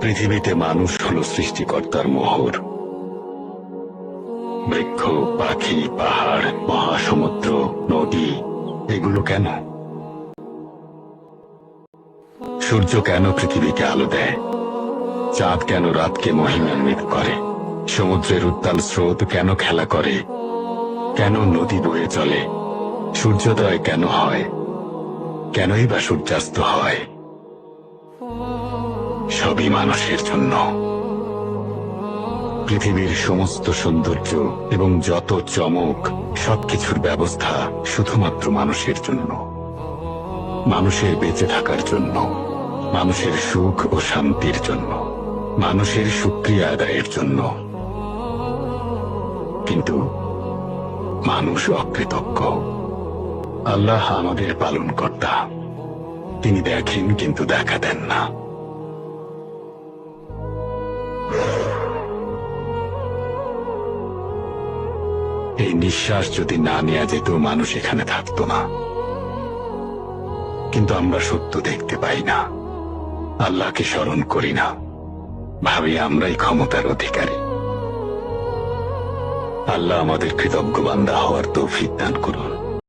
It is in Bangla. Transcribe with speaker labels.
Speaker 1: পৃথিবীতে মানুষ হল সৃষ্টিকর্তার মোহর। বৃক্ষ, পাখি, পাহাড়, মহাসমুদ্র, নদী, এগুলো কেন? সূর্য কেন পৃথিবীকে আলো দেয়? চাঁদ কেন রাতকে মহিমান্বিত করে? সমুদ্রের উত্তাল স্রোত কেন খেলা করে? কেন নদী বয়ে চলে? সূর্যোদয় কেন হয়? কেনই বা সূর্যাস্ত হয়? সবই মানুষের জন্য। পৃথিবীর সমস্ত সৌন্দর্য এবং যত চমক, সবকিছুর ব্যবস্থা শুধুমাত্র মানুষের জন্য। মানুষের বেঁচে থাকার জন্য, মানুষের সুখ ও শান্তির জন্য, মানুষের সুক্রিয়া আদায়ের জন্য। কিন্তু মানুষ অকৃতজ্ঞ। আল্লাহ আমাদের পালন কর্তা তিনি দেখেন কিন্তু দেখা দেন না। এই নিঃশ্বাস যদি না নেওয়া যেত, মানুষ এখানে থাকতো না। কিন্তু আমরা সত্য দেখতে পাই না। আল্লাহকে স্মরণ করি না। ভাবি, আমরাই ক্ষমতার অধিকারী। আল্লাহ আমাদের কৃতজ্ঞ বান্দা হওয়ার তৌফিক দান করুন।